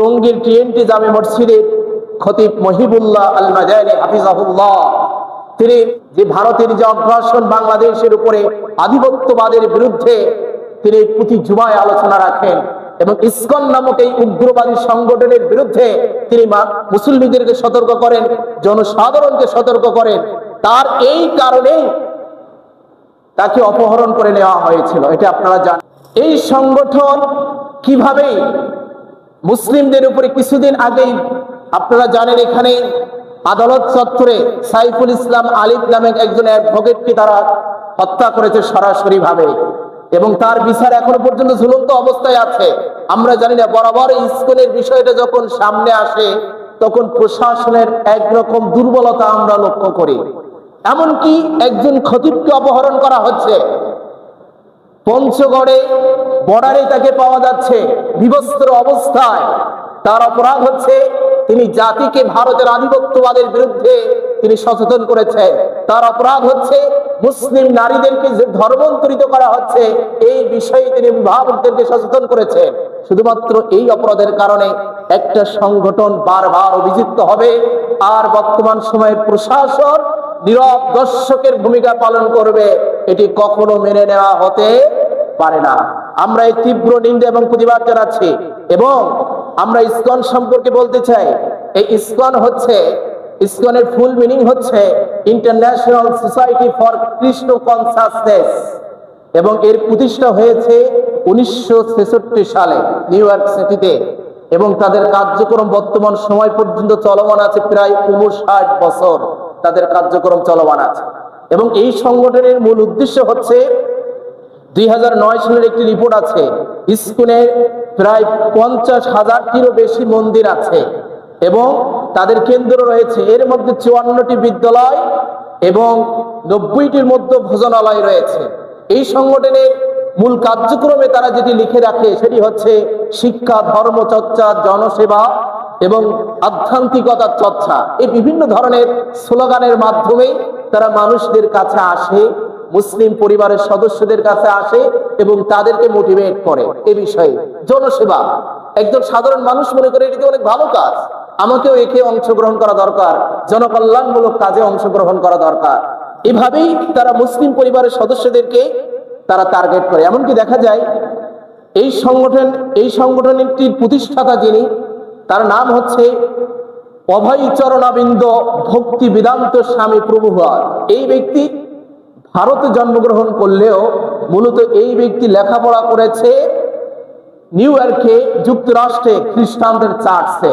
টঙ্গীর টিএনটি জামে মসজিদের খতিব মহিবুল্লাহ আল মাজানি হাফিজাহুল্লাহ। তিনি যে ভারতের যে অগ্রাসন বাংলাদেশের উপরে আধিপত্যবাদের বিরুদ্ধে তিনি প্রতি জুমায় আলোচনা রাখেন এবং ইসকন নামক এই উগ্রবাদী সংগঠনের বিরুদ্ধে তিনি মা- মুসল্লিদেরকে সতর্ক করেন, জনসাধারণকে সতর্ক করেন। তার এই কারণেই তাকে অপহরণ করে নেওয়া হয়েছিল, এটা আপনারা জানেন। এই সংগঠন কীভাবে মুসলিমদের উপরে কিছুদিন আগেই আপনারা জানেন এখানে আদালত চত্বরে সাইফুল ইসলাম আলিফ নামে একজন অ্যাডভোকেটকে তারা হত্যা করেছে সরাসরি ভাবে এবং তার বিচার এখনও পর্যন্ত ঝুলন্ত অবস্থায় আছে। আমরা জানি না, বরাবর ইস্কনের বিষয়টা যখন সামনে আসে, তখন প্রশাসনের একরকম দুর্বলতা আমরা লক্ষ্য করি। এমনকি একজন খতিবকে অপহরণ করা হচ্ছে। পঞ্চগড়ে বর্ডারে তাকে পাওয়া যাচ্ছে বিবস্ত্র অবস্থায়। তার অপরাধ হচ্ছে তিনি জাতিকে ভারতের আধিপত্যবাদের বিরুদ্ধে তিনি সচেতন করেছেন। তার অপরাধ হচ্ছে মুসলিম নারীদেরকে যে ধর্মান্তরিত করা হচ্ছে, এই বিষয়ে তিনি অভিভাবকদেরকে সচেতন করেছেন। শুধুমাত্র এই অপরাধের কারণে একটা সংগঠন বারবার অভিযুক্ত হবে। আর বর্তমান সময়ের প্রশাসন নীরব দর্শকের ভূমিকা পালন করবে, এটি কখনো মেনে নেওয়া হতে পারে না। আমরা এই তীব্র নিন্দা এবং প্রতিবাদ জানাচ্ছি এবং আমরা ইসকন সম্পর্কে বলতে চাই, এই ইসকন হচ্ছে, ইসকনের ফুল মিনিং হচ্ছে international society for Krishna consciousness এবং এর প্রতিষ্ঠা হয়েছে উনিশশো সালে নিউ ইয়র্ক সিটিতে এবং তাদের কার্যক্রম বর্তমান সময় পর্যন্ত চলমান আছে প্রায় উনষাট বছর তাদের কার্যক্রম চলমান আছে। এবং এই সংগঠনের মূল উদ্দেশ্য হচ্ছে দুই হাজার নয় সালের একটি রিপোর্ট আছে ইস্কুনের প্রায় পঞ্চাশ হাজারটিরও বেশি মন্দির আছে এবং তাদের কেন্দ্র রয়েছে, এর মধ্যে চুয়ান্নটি বিদ্যালয় এবং নব্বইটির মধ্যে ভোজনালয় রয়েছে। এই সংগঠনের মূল কার্যক্রমে তারা যেটি লিখে রাখে সেটি হচ্ছে শিক্ষা, ধর্মচর্চা, জনসেবা এবং আধ্যাত্মিকতার চর্চা। এই বিভিন্ন ধরনের স্লোগানের মাধ্যমে তারা মানুষদের কাছে আসে মুসলিম পরিবারের সদস্যদের কাছে আসে এবং তাদেরকে মোটিভেট করে এ বিষয়ে। জনসেবা। একজন সাধারণ মানুষ মনে করে এটি অনেক ভালো কাজ। আমাকেও একে অংশগ্রহণ করা দরকার। জনকল্যাণমূলক কাজে অংশগ্রহণ করা দরকার। এভাবেই তারা মুসলিম পরিবারের সদস্যদেরকে তারা টার্গেট করে। এমনকি দেখা যায়, এই সংগঠন, এই সংগঠনটির প্রতিষ্ঠাতা যিনি, তার নাম হচ্ছে অভয় চরণাবিন্দ ভক্তি বেদান্ত স্বামী প্রভুভার এই ব্যক্তি ভারতে জন্মগ্রহণ করলেও মূলত এই ব্যক্তি লেখাপড়া করেছে নিউ ইয়র্কে যুক্তরাষ্ট্রে খ্রিস্টানদের চার্চে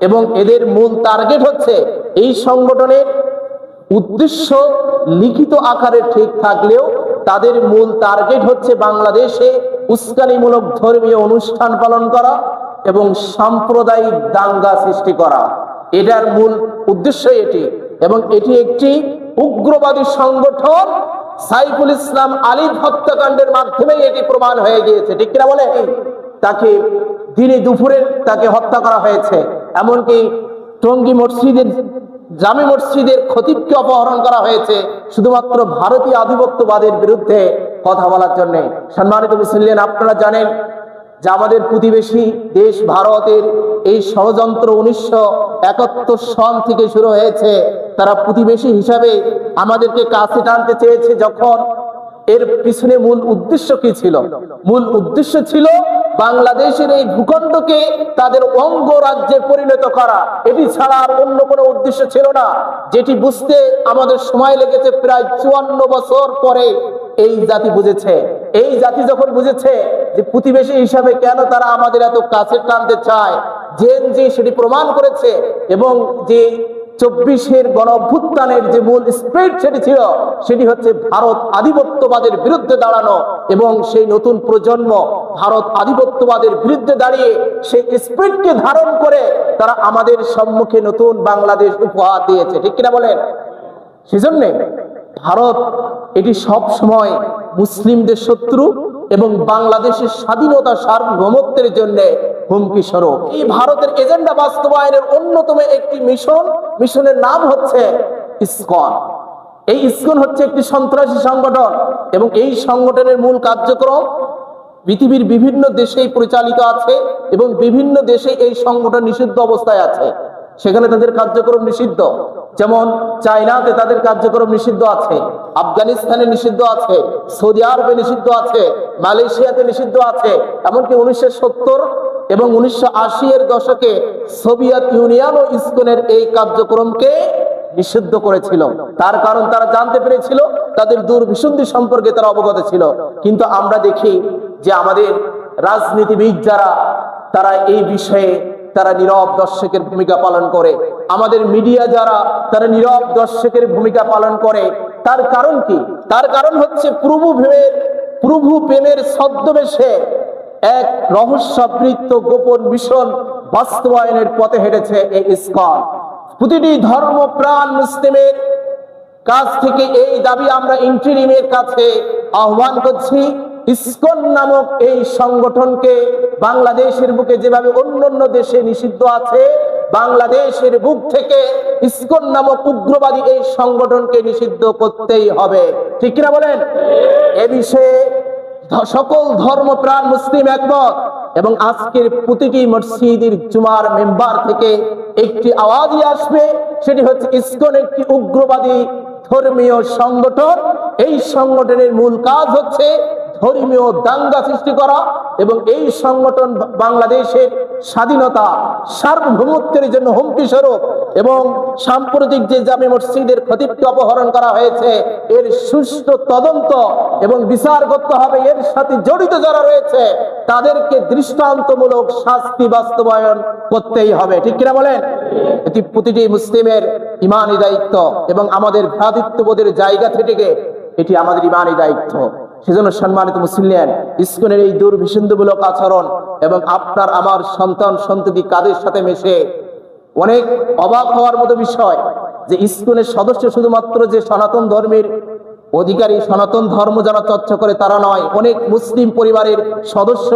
এবং এদের মূল টার্গেট হচ্ছে এই সংগঠনের উদ্দেশ্য লিখিত আকারে ঠিক থাকলেও তাদের মূল টার্গেট হচ্ছে বাংলাদেশে উস্কানিমূলক ধর্মীয় অনুষ্ঠান পালন করা এবং সাম্প্রদায়িক দাঙ্গা সৃষ্টি করা। এটার মূল উদ্দেশ্য এটি এবং এটি একটি উগ্রবাদী সংগঠন সাইফুল ইসলাম আলী হত্যাকাণ্ডের মাধ্যমে এটি প্রমাণ হয়ে গিয়েছে। ঠিক কিনা বলে? তাকে দিনে দুপুরে তাকে হত্যা করা হয়েছে। এমনকি টঙ্গী মসজিদের, জামি মসজিদের খতিবকে অপহরণ করা হয়েছে। শুধুমাত্র ভারতীয় আধিপত্যবাদের বিরুদ্ধে কথা বলার জন্য। সম্মানিত মুসলিম আপনারা জানেন যে আমাদের প্রতিবেশী দেশ ভারতের এই ষড়যন্ত্র উনিশশো একাত্তর সন থেকে শুরু হয়েছে। তারা প্রতিবেশী হিসাবে আমাদেরকে কাছে টানতে চেয়েছে যখন এর পিছনে মূল উদ্দেশ্য কি ছিল? মূল উদ্দেশ্য ছিল বাংলাদেশের এই ভূখণ্ডকে তাদের অঙ্গ রাজ্যে পরিণত করা। এটি ছাড়া আর অন্য কোনো উদ্দেশ্য ছিল না, যেটি বুঝতে আমাদের সময় লেগেছে প্রায় চুয়ান্ন বছর পরে এই জাতি বুঝেছে। এই জাতি যখন বুঝেছে যে প্রতিবেশী হিসাবে কেন তারা আমাদের এত কাছে টানতে চায় জি সেটি প্রমাণ করেছে এবং যে চব্বিশের গণ অভ্যুত্থানের যে মূল স্প্রিট সেটি ছিল, সেটি হচ্ছে ভারত আধিপত্যবাদের বিরুদ্ধে দাঁড়ানো এবং সেই নতুন প্রজন্ম ভারত আধিপত্যবাদের বিরুদ্ধে দাঁড়িয়ে সেই স্প্রিটকে ধারণ করে তারা আমাদের সম্মুখে নতুন বাংলাদেশ উপহার দিয়েছে। ঠিক কিনা বলেন? সেজন্যে ভারত এটি সব সময় মুসলিমদের শত্রু এবং বাংলাদেশের স্বাধীনতা সার্বভৌমত্বের জন্য হুমকি স্বরূপ। এই ভারতের এজেন্ডা বাস্তবায়নের অন্যতম একটি মিশন, মিশনের নাম হচ্ছে ইসকন। এই ইসকন হচ্ছে একটি সন্ত্রাসী সংগঠন এবং এই সংগঠনের মূল কার্যক্রম পৃথিবীর বিভিন্ন দেশেই পরিচালিত আছে এবং বিভিন্ন দেশে এই সংগঠন নিষিদ্ধ অবস্থায় আছে। সেখানে তাদের কার্যক্রম নিষিদ্ধ। যেমন চায়নাতে তাদের কার্যক্রম নিষিদ্ধ আছে, আফগানিস্তানে নিষিদ্ধ আছে, সৌদি আরবে নিষিদ্ধ আছে, মালয়েশিয়াতে নিষিদ্ধ আছে, এমনকি উনিশশো সত্তর এবং উনিশশো আশি এর দশকে সোভিয়েত ইউনিয়ন ও ইসকনের এই কার্যক্রমকে নিষিদ্ধ করেছিল। তার কারণ তারা জানতে পেরেছিল, তাদের দুর্বিসন্ধি সম্পর্কে তারা অবগত ছিল। কিন্তু আমরা দেখি যে আমাদের রাজনীতিবিদ যারা, তারা এই বিষয়ে তারা নীরব দর্শকের ভূমিকা পালন করে। আমাদের মিডিয়া যারা, তারা নীরব দর্শকের ভূমিকা পালন করে। তার কারণ কি? তার কারণ হচ্ছে প্রভু ভেবের প্রভু প্রেমের ছদ্মবেশে এক রহস্যাবৃত্ত গোপন মিশন বাস্তবায়নের পথে হেঁটেছে এই ইস্কন। প্রতিটি ধর্ম, প্রাণ, মুসলিমের কাছ থেকে এই দাবি আমরা ইন্টারিমের কাছে আহ্বান করছি। ইসকন নামক এই সংগঠনকে বাংলাদেশের বুকে যেভাবে অন্য দেশে নিষিদ্ধ আছে, বাংলাদেশের বুক থেকে ইসকন নামক উগ্রবাদী এই সংগঠনকে নিষিদ্ধ করতেই হবে। ঠিক কিনা বলেন? এ বিষয়ে সকল ধর্মপ্রাণ মুসলিম একমত। এবং আজকের প্রতিটি মসজিদের জুমার মেম্বার থেকে একটি আওয়াজই আসবে, সেটি হচ্ছে ইসকন একটি উগ্রবাদী ধর্মীয় সংগঠন। এই সংগঠনের মূল কাজ হচ্ছে ধর্মীয় দাঙ্গা সৃষ্টি করা এবং এই সংগঠন বাংলাদেশের স্বাধীনতা, সার্বভৌমত্বের জন্য হুমকি স্বরূপ এবং সাম্প্রতিক যে জামে মসজিদের খতিবকে অপহরণ করা হয়েছে, এর সুষ্ঠু তদন্ত এবং বিচার করতে হবে, এর সাথে জড়িত যারা রয়েছে, তাদেরকে দৃষ্টান্তমূলক শাস্তি বাস্তবায়ন করতেই হবে। ঠিক কিনা বলেন? এটি প্রতিটি মুসলিমের ইমানি দায়িত্ব এবং আমাদের ভ্রাতৃত্ববোধের জায়গা থেকে এটি আমাদের ইমানি দায়িত্ব। সেজন্য সম্মানিত মুসলিম, ইস্কনের এই দুর্বিসন্ধমূলক আচরণ এবং আপনার, আমার সন্তান, সন্ততি কাদের সাথে মেশে? অনেক অবাক হওয়ার মতো বিষয় যে ইস্কনের সদস্য শুধুমাত্র যে সনাতন ধর্মের অধিকারী, সনাতন ধর্ম যারা চর্চা করে তারা নয়, অনেক মুসলিম পরিবারের সদস্য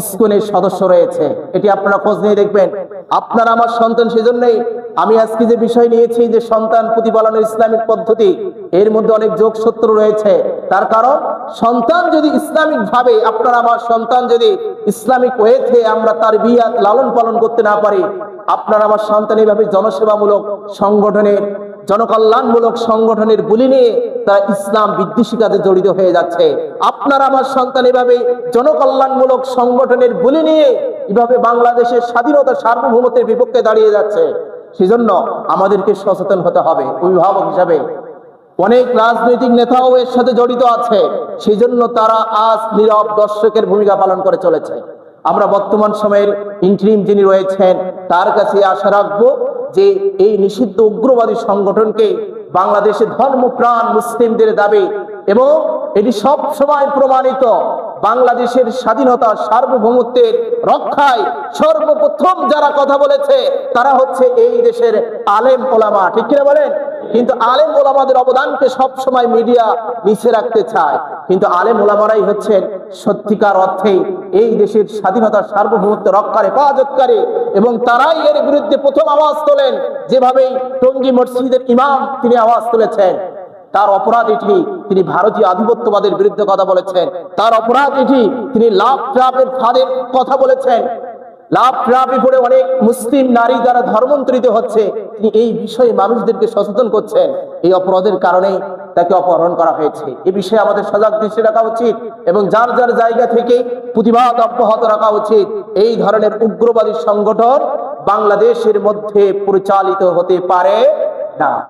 ইস্কনের সদস্য রয়েছে। এটি আপনারা খোঁজ নিয়ে দেখবেন। আপনার আমার সন্তান সেজন্যই আমি আজকে যে বিষয় নিয়েছি যে সন্তান প্রতিপালনের ইসলামিক পদ্ধতি, এর মধ্যে অনেক যোগ যোগসূত্র রয়েছে। তার কারণ, সন্তান যদি ইসলামিক ভাবে আপনার আমার সন্তান যদি ইসলামিক ওয়েতে আমরা তার বিয়াত লালন পালন করতে না পারি, আপনার আমার সন্তান এইভাবে জনসেবামূলক সংগঠনের জনকল্যাণমূলক সংগঠনের বুলি নিয়ে তারা ইসলাম বিদ্বেষী কাজে জড়িত হয়ে যাচ্ছে। আপনার আমার সন্তান এভাবে জনকল্যাণমূলক সংগঠনের বুলি নিয়ে এভাবে বাংলাদেশের স্বাধীনতা সার্বভৌমত্বের বিপক্ষে দাঁড়িয়ে যাচ্ছে, সেজন্য আমাদেরকে সচেতন হতে হবে, অভিভাবক হিসাবে। অনেক রাজনৈতিক নেতাও এর সাথে জড়িত আছে সেই জন্য তারা আজ নীরব দর্শকের ভূমিকা পালন করে চলেছে। আমরা বর্তমান সময়ের ইন্টারিম যিনি রয়েছেন, তার কাছে আশা রাখব যে এই নিষিদ্ধ উগ্রবাদী সংগঠনকে বাংলাদেশে ধর্মপ্রাণ মুসলিমদের দাবি এবং এটি সব সময় প্রমাণিত বাংলাদেশের স্বাধীনতা সার্বভৌমত্বের রক্ষায় সর্বপ্রথম যারা কথা বলেছে, তারা হচ্ছে এই দেশের আলেম ওলামা। ঠিক কিনা বলেন? কিন্তু আলেম ওলামাদের অবদানকে সব সময় মিডিয়া নিচে রাখতে চায়। কিন্তু আলেম ওলামারাই হচ্ছেন সত্যিকার অর্থে এই দেশের স্বাধীনতা সার্বভৌমত্ব রক্ষার হেফাজতকারী এবং তারাই এর বিরুদ্ধে প্রথম আওয়াজ তোলেন যেভাবে টঙ্গী মসজিদের ইমাম তিনি আওয়াজ তুলেছেন। তার অপরাধ এটি তিনি ভারতীয় আধিপত্যবাদের বিরুদ্ধে কথা বলেছেন। তার অপরাধ এটি তিনি লাভ ট্রাপের ফাঁদের কথা বলেছেন। লাভ ট্রাপে পড়ে অনেক মুসলিম নারী যারা ধর্মান্তরিত হচ্ছে। তিনি এই বিষয়ে মানুষদেরকে সচেতন করছেন। এই অপরাধের কারণে তাকে অপহরণ করা হয়েছে। এ বিষয়ে আমাদের সজাগ দৃষ্টি রাখা উচিত এবং যার যার জায়গা থেকে প্রতিবাদ অব্যাহত রাখা উচিত। এই ধরনের উগ্রবাদী সংগঠন বাংলাদেশের মধ্যে পরিচালিত হতে পারে না।